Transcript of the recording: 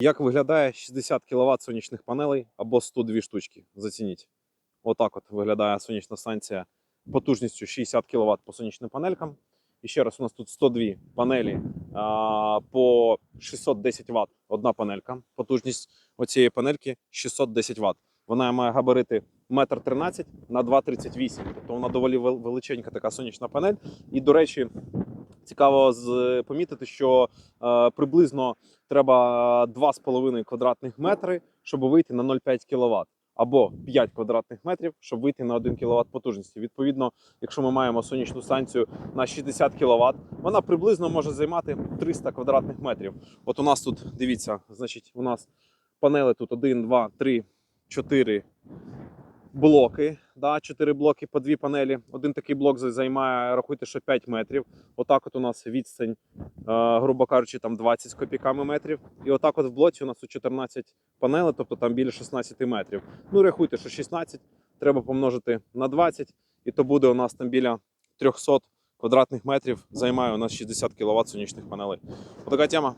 Як виглядає 60 кВт сонячних панелей або 102 штучки? Зацініть. Отак от виглядає сонячна станція потужністю 60 кВт по сонячним панелькам. І ще раз, у нас тут 102 панелі а, по 610 Вт. Одна панелька. Потужність оцієї панельки 610 Вт. Вона має габарити 1,13 на 2,38. Тобто вона доволі вел- величенька така сонячна панель. І, до речі, цікаво помітити, що е, приблизно треба 2,5 квадратних метри, щоб вийти на 0,5 кВт. Або 5 квадратних метрів, щоб вийти на 1 кВт потужності. Відповідно, якщо ми маємо сонячну станцію на 60 кВт, вона приблизно може займати 300 квадратних метрів. От у нас тут, дивіться, значить, у нас панели тут 1, 2, 3, 4 блоки. Да, 4 блоки по дві панелі. Один такий блок займає, рахуйте, що 5 метрів. Отак от у нас відстань, е, грубо кажучи, там 20 з копійками метрів. І отак от в блоці у нас тут 14 панелей, тобто там біля 16 метрів. Ну, рахуйте, що 16 треба помножити на 20, і то буде у нас там біля 300 квадратних метрів. Займає у нас 60 кВт сонячних панелей. Отака тема.